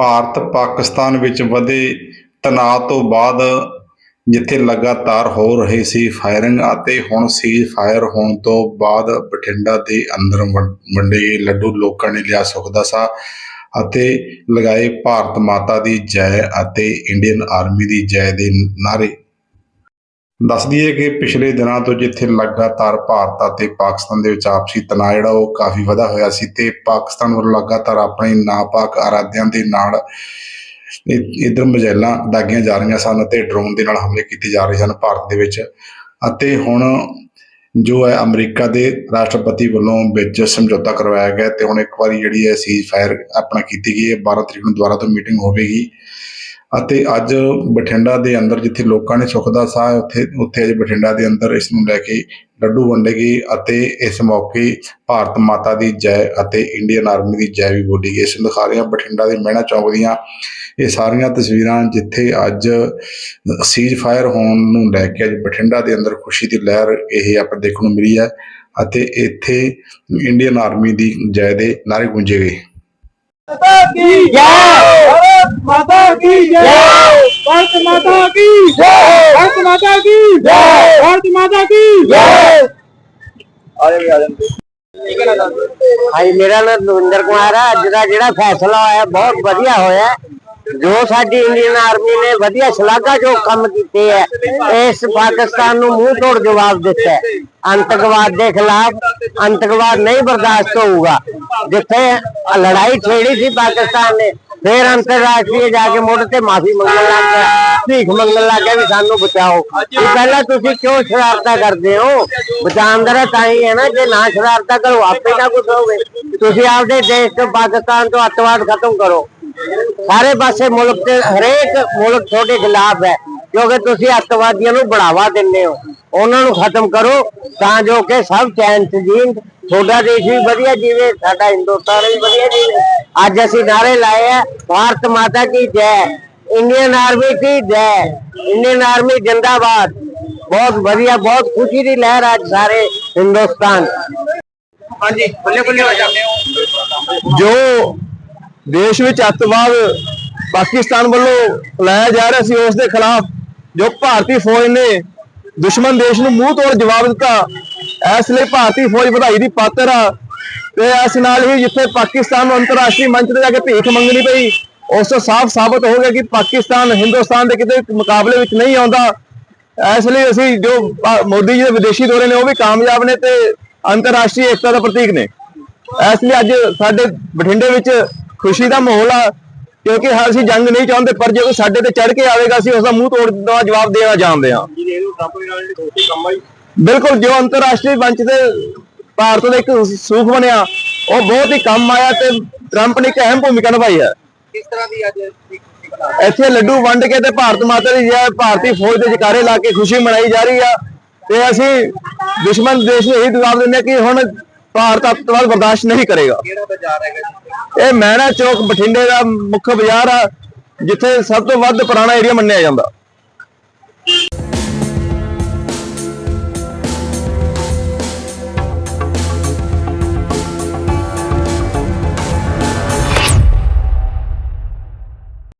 ਭਾਰਤ ਪਾਕਿਸਤਾਨ ਵਿੱਚ ਵਧੇ ਤਣਾਅ ਤੋਂ ਬਾਅਦ ਜਿੱਥੇ ਲਗਾਤਾਰ ਹੋ ਰਹੀ ਸੀ ਫਾਇਰਿੰਗ ਅਤੇ ਹੁਣ ਸੀਜ਼ ਫਾਇਰ ਹੋਣ ਤੋਂ ਬਾਅਦ ਬਠਿੰਡਾ ਦੇ ਅੰਦਰ ਵੰਡੇ ਲੱਡੂ ਲੋਕਾਂ ਨੇ ਲਿਆ ਸੁੱਖ ਦਾ ਸਾਹ ਅਤੇ ਲਗਾਏ ਭਾਰਤ ਮਾਤਾ ਦੀ ਜੈ ਅਤੇ ਇੰਡੀਅਨ ਆਰਮੀ ਦੀ ਜੈ ਦੇ ਨਾਰੇ ਦੱਸ ਦਈਏ ਕਿ ਪਿਛਲੇ ਦਿਨਾਂ ਤੋਂ ਜਿੱਥੇ ਲਗਾਤਾਰ ਭਾਰਤ ਅਤੇ ਪਾਕਿਸਤਾਨ ਦੇ ਵਿੱਚ ਆਪਸੀ ਤਣਾਅ ਜਿਹੜਾ ਉਹ ਕਾਫੀ ਵਧਾ ਹੋਇਆ ਸੀ ਤੇ ਪਾਕਿਸਤਾਨ ਵੱਲੋਂ ਲਗਾਤਾਰ ਆਪਣੇ ਨਾਪਾਕ ਅਰਾਧਿਆਂ ਦੇ ਨਾਲ ਇ- ਇੱਧਰ ਮਜੈਲਾਂ ਦਾਗੀਆਂ ਜਾ ਰਹੀਆਂ ਸਨ ਅਤੇ ਡਰੋਨ ਦੇ ਨਾਲ ਹਮਲੇ ਕੀਤੇ ਜਾ ਰਹੇ ਸਨ ਭਾਰਤ ਦੇ ਵਿੱਚ। ਅਤੇ ਹੁਣ ਜੋ ਹੈ ਅਮਰੀਕਾ ਦੇ ਰਾਸ਼ਟਰਪਤੀ ਵੱਲੋਂ ਵਿੱਚ ਸਮਝੌਤਾ ਕਰਵਾਇਆ ਗਿਆ ਤੇ ਹੁਣ ਇੱਕ ਵਾਰੀ ਜਿਹੜੀ ਹੈ ਸੀਜ਼ ਫਾਇਰ ਆਪਣਾ ਕੀਤੀ ਗਈ ਹੈ। 12 ਤਰੀਕ ਨੂੰ ਦੁਬਾਰਾ ਤੋਂ ਮੀਟਿੰਗ ਹੋਵੇਗੀ। ਅਤੇ ਅੱਜ ਬਠਿੰਡਾ ਦੇ ਅੰਦਰ ਜਿੱਥੇ ਲੋਕਾਂ ਨੇ ਸੁੱਖ ਦਾ ਸਾਹ ਉੱਥੇ ਉੱਥੇ ਅੱਜ ਬਠਿੰਡਾ ਦੇ ਅੰਦਰ ਇਸ ਨੂੰ ਲੈ ਕੇ ਲੱਡੂ ਵੰਡੇ ਗਏ ਅਤੇ ਇਸ ਮੌਕੇ ਭਾਰਤ ਮਾਤਾ ਦੀ ਜੈ ਅਤੇ ਇੰਡੀਅਨ ਆਰਮੀ ਦੀ ਜੈ ਵੀ ਬੋਲੀ ਗਈ। ਇਸ ਨੂੰ ਦਿਖਾ ਰਹੇ ਹਾਂ ਬਠਿੰਡਾ ਦੇ ਮਹਿਣਾ ਚੌਕ ਦੀਆਂ ਇਹ ਸਾਰੀਆਂ ਤਸਵੀਰਾਂ ਜਿੱਥੇ ਅੱਜ ਸੀਜ਼ ਫਾਇਰ ਹੋਣ ਨੂੰ ਲੈ ਕੇ ਅੱਜ ਬਠਿੰਡਾ ਦੇ ਅੰਦਰ ਖੁਸ਼ੀ ਦੀ ਲਹਿਰ ਇਹ ਆਪਾਂ ਦੇਖਣ ਨੂੰ ਮਿਲੀ ਹੈ ਅਤੇ ਇੱਥੇ ਇੰਡੀਅਨ ਆਰਮੀ ਦੀ ਜੈ ਦੇ ਨਾਰੇ ਗੂੰਜੇ ਗਏ। माता की जय भारत माता की जय भारत माता की जय भारत माता की जय भारत माता की जय ਹਾਂਜੀ ਮੇਰਾ ਨਾਮ ਦਵਿੰਦਰ ਕੁਮਾਰ ਹੈ ਅੱਜ ਦਾ ਜਿਹੜਾ ਫੈਸਲਾ ਹੋਇਆ ਬਹੁਤ ਵਧੀਆ ਹੋਇਆ ਹੈ। ਜੋ ਸਾਡੀ ਇੰਡੀਅਨ ਆਰਮੀ ਨੇ ਵਧੀਆ ਸ਼ਲਾਘਾ ਜੋ ਕੰਮ ਕੀਤੇ ਹੈ, ਇਸ ਪਾਕਿਸਤਾਨ ਨੂੰ ਮੂੰਹ ਤੋੜ ਜਵਾਬ ਦਿੱਤਾ ਹੈ। ਅੰਤਕਵਾਦ ਦੇ ਖਿਲਾਫ ਅੰਤਕਵਾਦ ਨਹੀਂ ਬਰਦਾਸ਼ਤ ਹੋਊਗਾ। ਜਿੱਥੇ ਲੜਾਈ ਛੇੜੀ ਸੀ ਪਾਕਿਸਤਾਨ ਨੇ, ਫਿਰ ਅੰਤਰਰਾਸ਼ਟਰੀ ਜਾ ਕੇ ਮੁੜ ਤੇ ਮਾਫੀ ਮੰਗਣ ਲੱਗ ਗਿਆ। ਭੀਖ ਮੰਗਣ ਲੱਗ ਗਿਆ ਵੀ ਸਾਨੂੰ ਬਚਾਓ। ਵੀ ਪਹਿਲਾਂ ਤੁਸੀਂ ਕਿਉਂ ਸ਼ਰਾਰਤਾਂ ਕਰਦੇ ਹੋ? ਬਚਾਉਣ ਦਾ ਤਾਂ ਹੀ ਹੈ ਨਾ, ਜੇ ਨਾ ਸ਼ਰਾਰਤਾਂ ਕਰੋ, ਆਪੇ ਨਾ ਕੁਝ ਹੋਵੇ। ਤੁਸੀਂ ਆਪਦੇ ਦੇਸ਼ ਤੋਂ ਪਾਕਿਸਤਾਨ ਤੋਂ ਅੱਤਵਾਦ ਖਤਮ ਕਰੋ। ਸਾਰੇ ਪਾਸੇ ਮੁਲਕ ਤੇ ਹਰੇਕ ਮੁਲਕ ਤੁਹਾਡੇ ਖਿਲਾਫ ਹੈ ਕਿਉਂਕਿ ਤੁਸੀਂ ਅੱਤਵਾਦੀਆਂ ਨੂੰ ਬੜਾਵਾ ਦਿੰਦੇ ਹੋ। ਉਹਨਾਂ ਨੂੰ ਖਤਮ ਕਰੋ ਤਾਂ ਜੋ ਕਿ ਸਭ ਚੈਨ ਚ ਜੀਣ ਤੁਹਾਡਾ ਦੇਸ਼ ਵੀ ਵਧੀਆ ਜੀਵੇ ਸਾਡਾ ਹਿੰਦੁਸਤਾਨ ਵੀ ਵਧੀਆ ਜੀਵੇ। ਅੱਜ ਅਸੀਂ ਨਾਰੇ ਲਾਏ ਆ ਭਾਰਤ ਮਾਤਾ ਕੀ ਜੈ? ਇੰਡੀਅਨ ਆਰਮੀ ਕੀ ਜੈ? ਇੰਡੀਅਨ ਆਰਮੀ ਜਿੰਦਾਬਾਦ। ਬਹੁਤ ਵਧੀਆ ਬਹੁਤ ਖੁਸ਼ੀ ਦੀ ਲਹਿਰ ਅੱਜ ਸਾਰੇ ਹਿੰਦੁਸਤਾਨ। ਹਾਂਜੀ ਬੱਲੇ ਬੱਲੇ ਹੋ ਜਾਂਦੇ ਹੋ। ਜੋ ਦੇਸ਼ ਵਿੱਚ ਅੱਤਵਾਦ ਪਾਕਿਸਤਾਨ ਵੱਲੋਂ ਫੈਲਾਇਆ ਜਾ ਰਿਹਾ ਸੀ, ਉਸ ਦੇ ਖਿਲਾਫ ਜੋ ਭਾਰਤੀ ਫੌਜ ਨੇ ਦੁਸ਼ਮਣ ਦੇਸ਼ ਨੂੰ ਮੂੰਹ ਤੋੜ ਜਵਾਬ ਦਿੱਤਾ, ਇਸ ਲਈ ਭਾਰਤੀ ਫੌਜ ਵਧਾਈ ਦੀ ਪਾਤਰ ਆ ਤੇ ਇਸ ਨਾਲ ਹੀ ਜਿੱਥੇ ਪਾਕਿਸਤਾਨ ਨੂੰ ਅੰਤਰਰਾਸ਼ਟਰੀ ਮੰਚ ਤੇ ਜਾ ਕੇ ਭੀਖ ਮੰਗਣੀ ਪਈ, ਉਸ ਤੋਂ ਸਾਫ਼ ਸਾਬਤ ਹੋ ਗਿਆ ਕਿ ਪਾਕਿਸਤਾਨ ਹਿੰਦੁਸਤਾਨ ਦੇ ਕਿਤੇ ਮੁਕਾਬਲੇ ਵਿੱਚ ਨਹੀਂ ਆਉਂਦਾ। ਇਸ ਲਈ ਅਸੀਂ ਜੋ ਮੋਦੀ ਜੀ ਦੇ ਵਿਦੇਸ਼ੀ ਦੌਰੇ ਨੇ, ਉਹ ਵੀ ਕਾਮਯਾਬ ਨੇ ਤੇ ਅੰਤਰਰਾਸ਼ਟਰੀ ਏਕਤਾ ਦਾ ਪ੍ਰਤੀਕ ਨੇ। ਇਸ ਲਈ ਅੱਜ ਸਾਡੇ ਬਠਿੰਡੇ ਵਿੱਚ ਖੁਸ਼ੀ ਦਾ ਮਾਹੌਲ ਆ ਕਿਉਂਕਿ ਅਸੀਂ ਜੰਗ ਨਹੀਂ ਚਾਹੁੰਦੇ ਪਰ ਜੇ ਕੋਈ ਸਾਡੇ ਤੇ ਚੜ ਕੇ ਆਵੇਗਾ ਅਸੀਂ ਉਸ ਦਾ ਮੂੰਹ ਤੋੜ ਦਾ ਜਵਾਬ ਦੇਣਾ ਜਾਣਦੇ ਹਾਂ। ਜੀ ਇਹਨੂੰ ਟਰੰਪ ਦੇ ਨਾਲ ਜਿਹੜੀ ਦੋਸਤੀ ਕੰਮ ਆਈ ਬਿਲਕੁਲ ਜੋ ਅੰਤਰਰਾਸ਼ਟਰੀ ਮੰਚ ਤੇ ਭਾਰਤ ਦਾ ਇੱਕ ਸੂਖ ਬਣਿਆ ਉਹ ਬਹੁਤ ਹੀ ਕੰਮ ਆਇਆ ਤੇ ਟਰੰਪ ਨੇ ਇੱਕ ਅਹਿਮ ਭੂਮਿਕਾ ਨਿਭਾਈ ਹੈ। ਕਿਸ ਤਰ੍ਹਾਂ ਦੀ ਅੱਜ ਇੱਥੇ ਲੱਡੂ ਵੰਡ ਕੇ ਤੇ ਭਾਰਤ ਮਾਤਾ ਦੀ ਜੈ ਭਾਰਤੀ ਫੌਜ ਦੇ ਜਕਾਰੇ ਲਾ ਕੇ ਖੁਸ਼ੀ ਮਨਾਈ ਜਾ ਰਹੀ ਆ। ਤੇ ਅਸੀਂ ਦੁਸ਼ਮਣ ਦੇਸ਼ ਨੂੰ ਇਹ ਜਵਾਬ ਦਿੰਦੇ ਕਿ ਹੁਣ ਭਾਰਤ ਅੱਤਵਾਦ ਬਰਦਾਸ਼ਤ ਨਹੀਂ ਕਰੇਗਾ। ਕਿਹੜਾ ਬਾਜ਼ਾਰ ਹੈਗਾ ਜੀ? ਇਹ ਮਹਿਣਾ ਚੌਕ ਬਠਿੰਡੇ ਦਾ ਮੁੱਖ ਬਾਜ਼ਾਰ ਆ ਜਿੱਥੇ ਸਭ ਤੋਂ ਵੱਧ ਪੁਰਾਣਾ ਏਰੀਆ ਮੰਨਿਆ ਜਾਂਦਾ।